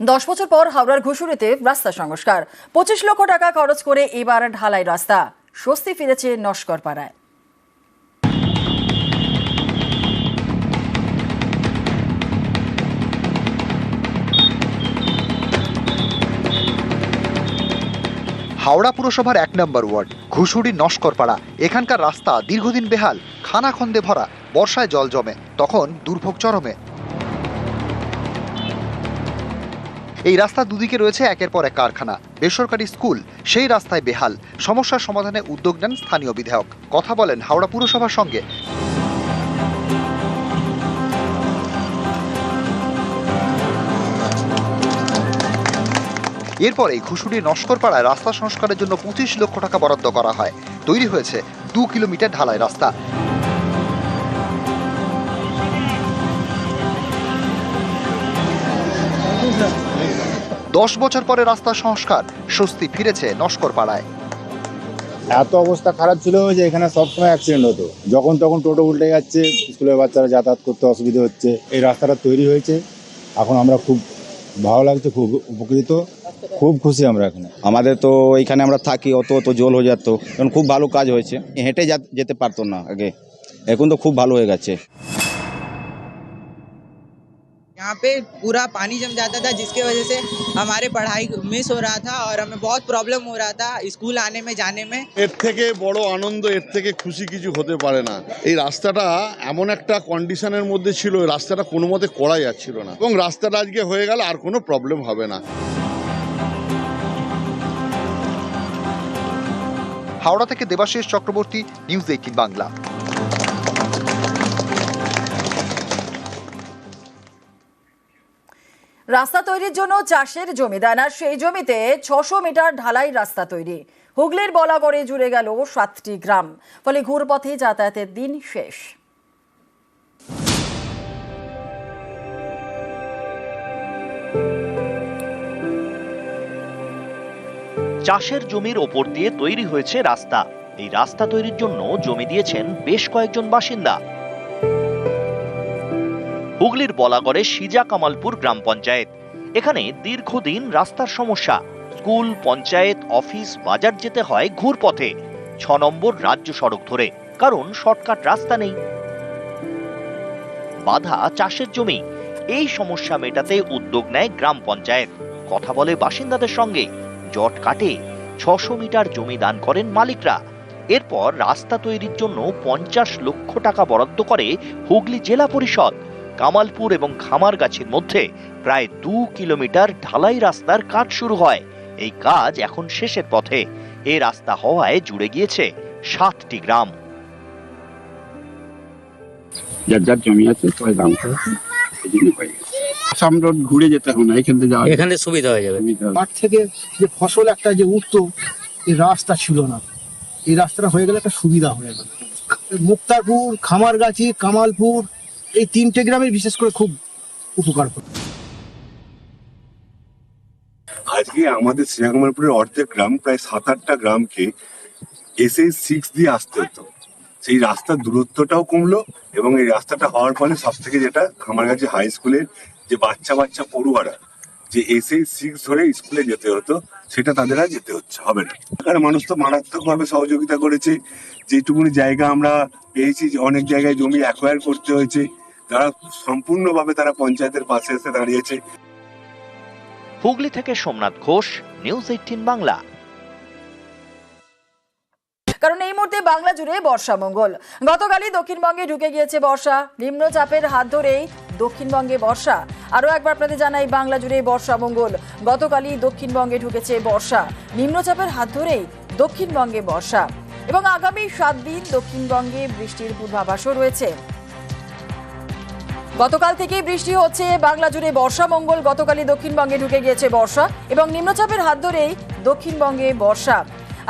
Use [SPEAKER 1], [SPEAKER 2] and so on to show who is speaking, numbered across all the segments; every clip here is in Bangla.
[SPEAKER 1] দশ বছর পর হাওড়ার ঘুষুরিতে রাস্তা সংস্কার। পঁচিশ লক্ষ টাকা খরচ করে এবার ঢালাই রাস্তা। স্বস্তি ফিরেছে নস্কর পাড়ায়
[SPEAKER 2] হাওড়া পুরসভার এক নম্বর ওয়ার্ড ঘুষুড়ি নস্করপাড়া। এখানকার রাস্তা দীর্ঘদিন বেহাল, খানাখন্দে ভরা, বর্ষায় জল জমে, তখন দুর্ভোগ চরমে। এই রাস্তা দুদিকে রয়েছে, একের পর এক কারখানা। বেসরকারি স্কুল, সেই রাস্তায় বেহাল। সমস্যার সমাধানে উদ্যোগ নেন স্থানীয় বিধায়ক। কথা বলেন হাওড়া পুরসভার সঙ্গে। এরপরে ঘুষুড়ি নস্করপাড়ায় রাস্তা সংস্কারের জন্য পঁচিশ লক্ষ টাকা বরাদ্দ করা হয়। তৈরি হয়েছে দু কিলোমিটার ঢালাই রাস্তা। দশ বছর পরে রাস্তা সংস্কার স্বস্তি ফিরেছে নস্কর পাড়ায়
[SPEAKER 3] এত অবস্থা খারাপ ছিল যে এখানে সবসময় অ্যাক্সিডেন্ট হতো। যখন তখন টোটো উল্টে যাচ্ছে স্কুলের বাচ্চারা যাতায়াত করতে অসুবিধা হচ্ছে। এই রাস্তাটা তৈরি হয়েছে। এখন আমরা খুব ভালো লাগছে খুব উপকৃত খুব খুশি আমরা এখানে।
[SPEAKER 4] আমাদের তো এখানে আমরা থাকি অত অত জল হয়ে যেত এখন খুব ভালো কাজ হয়েছে। হেঁটে যা- যেতে পারতো না আগে। এখন তো খুব ভালো হয়ে গেছে।
[SPEAKER 5] यहाँ पे पूरा पानी जम जाता था जिसके वजह से हमारे पढ़ाई मिस हो रहा था और हमें बहुत प्रॉब्लम हो रहा था स्कूल आने में जाने में
[SPEAKER 6] এর থেকে বড় আনন্দ এর থেকে খুশি কিছু হতে পারে না এই রাস্তাটা এমন একটা কন্ডিশনের মধ্যে ছিল এই রাস্তাটা কোনো মতে করা যাচ্ছিল না এবং রাস্তাটা আজকে হয়ে গেলে আর কোনো প্রবলেম হবে না
[SPEAKER 2] হাওড়া থেকে দেবাশিস চক্রবর্তী নিউজ এইটিন বাংলা
[SPEAKER 1] রাস্তা তৈরির জন্য চাষের জমি আর সেই জমিতে ছশো মিটার ঢালাই রাস্তা তৈরি। হুগলির বলাগড়ে জুড়ে গেল সাতটি গ্রাম। ফলে ঘুরপথে যাতায়াতের দিন শেষ।
[SPEAKER 7] চাষের জমির ওপর দিয়ে তৈরি হয়েছে রাস্তা। এই রাস্তা তৈরির জন্য জমি দিয়েছেন বেশ কয়েকজন বাসিন্দা। হুগলির বলাগড়ে সিজা কামালপুর গ্রাম পঞ্চায়েত। এখানে দীর্ঘদিন রাস্তার সমস্যা। স্কুল, পঞ্চায়েত, অফিস, বাজার যেতে হয় ঘুরপথে। ছ নম্বর রাজ্য সড়ক ধরে, কারণ শর্টকাট রাস্তা নেই। বাধা চাষের জমি। এই সমস্যা মেটাতে উদ্যোগ নেয় গ্রাম পঞ্চায়েত। কথা বলে বাসিন্দাদের সঙ্গে, জট কাটে। ছশো মিটার জমি দান করেন মালিকরা। এরপর রাস্তা তৈরির জন্য পঞ্চাশ লক্ষ টাকা বরাদ্দ করে হুগলি জেলা পরিষদ। কামালপুর এবং খামারগাছির মধ্যে প্রায় দু কিলোমিটার ঢালাই রাস্তার কাজ শুরু হয়। এই কাজ এখন শেষের পথে। এ রাস্তা হওয়ায় জুড়ে গিয়েছে সাতটি গ্রাম।
[SPEAKER 8] যার যার জমি আছে সবাই দাম করেছে এই জন্য হয়ে গেছে। আসাম রোড ঘুরে যেতে হবে না এখান থেকে যাওয়া
[SPEAKER 9] এখানে সুবিধা হয়ে যাবে।
[SPEAKER 10] মাঠ থেকে যে ফসল একটা যে উঠতো এই রাস্তা ছিল না। এই রাস্তাটা হয়ে গেলে একটা সুবিধা হয়ে গেল। মুক্তারপুর খামারগাছি কামালপুর এই তিনটে গ্রামে বিশেষ করে খুব উপকার করে।
[SPEAKER 11] আজকে আমাদের শ্রীরামপুরের অর্ধেক গ্রাম, প্রায় সাত আটটা গ্রামকে এসে সিক্স দিয়ে আসতে হতো। সেই রাস্তার দূরত্বটাও কমলো এবং এই রাস্তাটা হওয়ার ফলে সব থেকে যেটা আমার কাছে হাই স্কুলের যে বাচ্চা বাচ্চা পড়ুয়ারা, যে এসে সিক্স ধরে স্কুলে যেতে হতো, সেটা তাদের আর যেতে হচ্ছে, হবে না। আর মানুষ তো মারাত্মকভাবে সহযোগিতা করেছে। যেটুকুনি জায়গা আমরা পেয়েছি অনেক জায়গায় জমি অ্যাকোয়ার করতে হয়েছে। তারা সম্পূর্ণভাবে তারা পঞ্চায়েতের পাশে এসে দাঁড়িয়েছে।
[SPEAKER 7] হুগলি থেকে সোমনাথ ঘোষ নিউজ এইটিন বাংলা।
[SPEAKER 1] কারণ এই মুহূর্তে বাংলা জুড়ে বর্ষা মঙ্গল। গতকালই দক্ষিণবঙ্গে ঢুকে গিয়েছে বর্ষা। নিম্নচাপের হাত ধরেই দক্ষিণবঙ্গে বর্ষা। আরও একবার আপনাদের জানাই বাংলা জুড়ে বর্ষা মঙ্গল। গতকালই দক্ষিণবঙ্গে ঢুকেছে বর্ষা। নিম্নচাপের হাত ধরেই দক্ষিণবঙ্গে বর্ষা। এবং আগামী সাত দিন দক্ষিণবঙ্গে বৃষ্টির পূর্বাভাসও রয়েছে। গতকাল থেকেই বৃষ্টি হচ্ছে, বাংলা জুড়ে বর্ষা, মঙ্গল গতকালই দক্ষিণবঙ্গে ঢুকে গিয়েছে বর্ষা এবং নিম্নচাপের হাত ধরেই দক্ষিণবঙ্গে বর্ষা।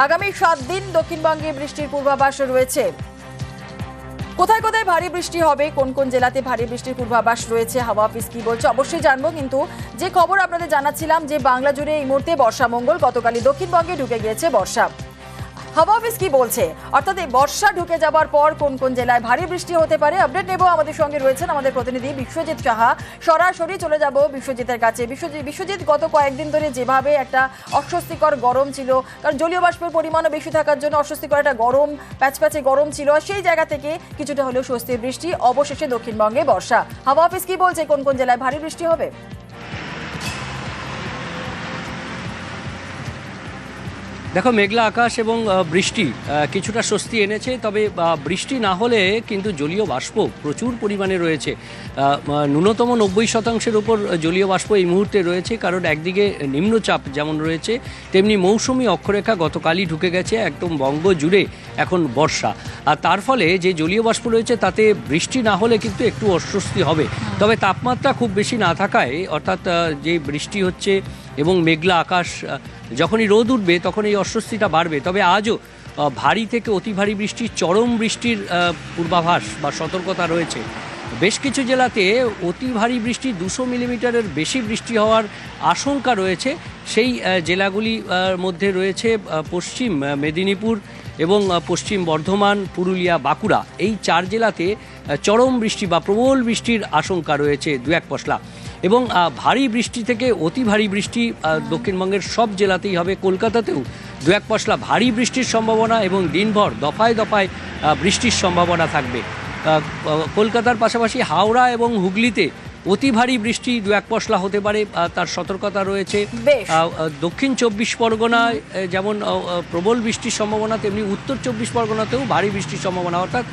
[SPEAKER 1] আগামী সাত দিন দক্ষিণবঙ্গে বৃষ্টির পূর্বাভাস রয়েছে। কোথায় কোথায় ভারী বৃষ্টি হবে, কোন কোন জেলাতে ভারী বৃষ্টির পূর্বাভাস রয়েছে, হাওয়া অফিস কি বলছে অবশ্যই জানব, কিন্তু যে খবর আপনাদের জানাচ্ছিলাম যে বাংলা জুড়ে এই মুহূর্তে বর্ষা, মঙ্গল গতকালই দক্ষিণবঙ্গে ঢুকে গিয়েছে বর্ষা। হাওয়া অফিস কি বলছে? অর্থাৎ এই বর্ষা ঢুকে যাবার পর কোন কোন জেলায় ভারী বৃষ্টি হতে পারে? আপডেট নেব আমাদের সঙ্গে রয়েছেন আমাদের প্রতিনিধি বিশ্বজিৎ সাহা। সরাসরি চলে যাব বিশ্বজিতের কাছে। বিশ্বজিৎ বিশ্বজিৎ, গত কয়েকদিন ধরে যেভাবে একটা অস্বস্তিকর গরম ছিল, কারণ জলীয় বাষ্পের পরিমাণও বেশি থাকার জন্য অস্বস্তিকর একটা গরম, প্যাচপ্যাচে গরম ছিল সেই জায়গা থেকে কিছুটা হলেও স্বস্তির বৃষ্টি, অবশেষে দক্ষিণবঙ্গে বর্ষা। হাওয়া অফিস কি বলছে? কোন কোন জেলায় ভারী বৃষ্টি হবে?
[SPEAKER 9] দেখো মেঘলা আকাশ এবং বৃষ্টি কিছুটা স্বস্তি এনেছে তবে বৃষ্টি না হলে কিন্তু জলীয় বাষ্প প্রচুর পরিমাণে রয়েছে। ন্যূনতম নব্বই শতাংশের উপর জলীয় বাষ্প এই মুহূর্তে রয়েছে কারণ একদিকে নিম্নচাপ যেমন রয়েছে তেমনি মৌসুমি অক্ষরেখা গতকালই ঢুকে গেছে একদম বঙ্গ জুড়ে এখন বর্ষা। আর তার ফলে যে জলীয় বাষ্প রয়েছে তাতে বৃষ্টি না হলে কিন্তু একটু অস্বস্তি হবে। তবে তাপমাত্রা খুব বেশি না থাকায় অর্থাৎ যে বৃষ্টি হচ্ছে এবং মেঘলা আকাশ যখনই রোদ উঠবে তখন এই অস্বস্তিটা বাড়বে। তবে আজও ভারী থেকে অতি ভারী বৃষ্টি, চরম বৃষ্টির পূর্বাভাস বা সতর্কতা রয়েছে। বেশ কিছু জেলাতে অতি ভারী বৃষ্টি, দুশো মিলিমিটারের বেশি বৃষ্টি হওয়ার আশঙ্কা রয়েছে। সেই জেলাগুলি মধ্যে রয়েছে পশ্চিম মেদিনীপুর এবং পশ্চিম বর্ধমান, পুরুলিয়া, বাঁকুড়া। এই চার জেলাতে চরম বৃষ্টি বা প্রবল বৃষ্টির আশঙ্কা রয়েছে। দু এক পশলা। এবং ভারী বৃষ্টি থেকে অতি ভারী বৃষ্টি দক্ষিণবঙ্গের সব জেলাতেই হবে। কলকাতাতেও দু এক পশলা ভারী বৃষ্টির সম্ভাবনা এবং দিনভর দফায় দফায় বৃষ্টির সম্ভাবনা থাকবে। কলকাতার পাশাপাশি হাওড়া এবং হুগলিতে অতি ভারী বৃষ্টি দু এক পশলা হতে পারে তার সতর্কতা রয়েছে। দক্ষিণ চব্বিশ পরগনায় যেমন প্রবল বৃষ্টির সম্ভাবনা তেমনি উত্তর চব্বিশ পরগনাতেও ভারী বৃষ্টির সম্ভাবনা অর্থাৎ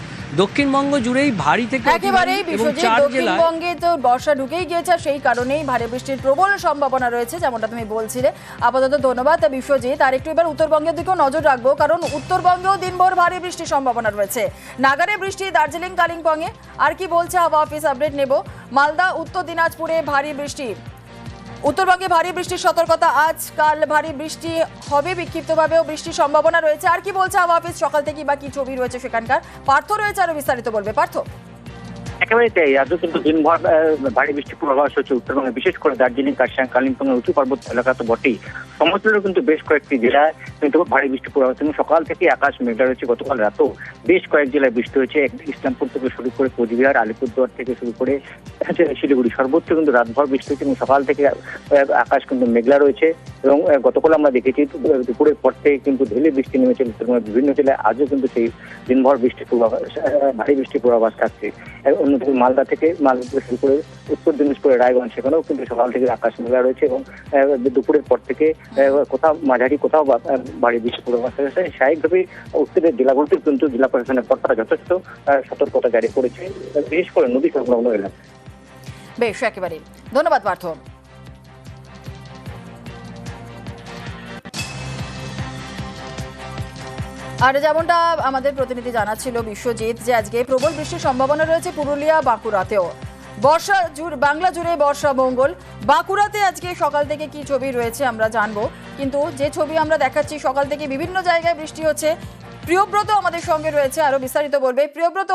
[SPEAKER 9] দক্ষিণবঙ্গ জুড়েই ভারী থেকে
[SPEAKER 1] একেবারেই বিশ্বজিৎ দক্ষিণবঙ্গে তো বর্ষা ঢুকেই গিয়েছে আর সেই কারণেই ভারী বৃষ্টির প্রবল সম্ভাবনা রয়েছে যেমনটা তুমি বলছিলে। আপাতত ধন্যবাদ বিশ্বজিৎ। আর একটু এবার উত্তরবঙ্গের দিকেও নজর রাখব কারণ উত্তরবঙ্গেও দিনভর ভারী বৃষ্টির সম্ভাবনা রয়েছে। নাগারে বৃষ্টি দার্জিলিং কালিম্পংয়ে। আর কি বলছে হাওয়া অফিস আপডেট নেব। মালদা উত্তর দিনাজপুরে ভারী বৃষ্টি। উত্তরবঙ্গে ভারী বৃষ্টির সতর্কতা আজ, কাল ভারী বৃষ্টি হবে, বিক্ষিপ্তভাবেও বৃষ্টির সম্ভাবনা রয়েছে। আর কি বলছে হাওয়া অফিস সকাল থেকে বা কি ছবি রয়েছে সেখানকার? পার্থ রয়েছে আরও বিস্তারিত বলবে। পার্থ?
[SPEAKER 12] একেবারে তাই। আজও কিন্তু দিনভর ভারী বৃষ্টি পূর্বাভাস হচ্ছে উত্তরবঙ্গে, বিশেষ করে দার্জিলিং কার্শিয়াং কালিম্পংয়ের উঁচু পার্বত্য এলাকা তো বটেই। সমুদ্রেরও কিন্তু বেশ কয়েকটি জেলায় কিন্তু ভারী বৃষ্টি পূর্বাভাস। এবং সকাল থেকে আকাশ মেঘলা রয়েছে। গতকাল রাতেও বেশ কয়েক জেলায় বৃষ্টি হয়েছে। ইসলামপুর থেকে শুরু করে কোচবিহার, আলিপুরদুয়ার থেকে শুরু করে শিলিগুড়ি, সর্বোচ্চ কিন্তু রাতভর বৃষ্টি হচ্ছে এবং সকাল থেকে আকাশ কিন্তু মেঘলা রয়েছে এবং গতকাল আমরা দেখেছি দুপুরের পর থেকে কিন্তু ঢেলে বৃষ্টি নেমেছে। উত্তরবঙ্গের বিভিন্ন জেলায় আজও কিন্তু সেই দিনভর বৃষ্টি পূর্বাভাস ভারী বৃষ্টি পূর্বাভাস থাকছে। অন্যদিকে মালদা থেকে মালদা থেকে শুরু করে উত্তর দিনাজপুরের রায়গঞ্জ সেখানেও কিন্তু সকাল থেকে আকাশ মেঘলা রয়েছে এবং দুপুরের পর থেকে কোথাও মাঝারি কোথাও বা- আহ, ভারী বৃষ্টি পূর্বাভাস রয়েছে। স্বাভাবিকভাবে উত্তরের জেলাগুলিতে কিন্তু জেলা প্রশাসনের কর্তারা যথেষ্ট সতর্কতা জারি করেছে বিশেষ করে নদী সংলগ্ন এলাকা।
[SPEAKER 1] বেশ একেবারে ধন্যবাদ পার্থ। আর যেমনটা আমাদের প্রতিনিধি জানাচ্ছিল বিশ্বজিৎ যে আজকে প্রবল বৃষ্টির সম্ভাবনা রয়েছে পুরুলিয়া বাঁকুড়াতেও। বর্ষা জুড়ে বাংলা জুড়ে বর্ষা মঙ্গল। বাঁকুড়াতে আজকে সকাল থেকে কি ছবি রয়েছে আমরা জানব। কিন্তু যে ছবি আমরা দেখাচ্ছি, সকাল থেকে বিভিন্ন জায়গায় বৃষ্টি হচ্ছে। প্রিয়ব্রত আমাদের সঙ্গে রয়েছে, আরও বিস্তারিত বলবে। প্রিয়ব্রত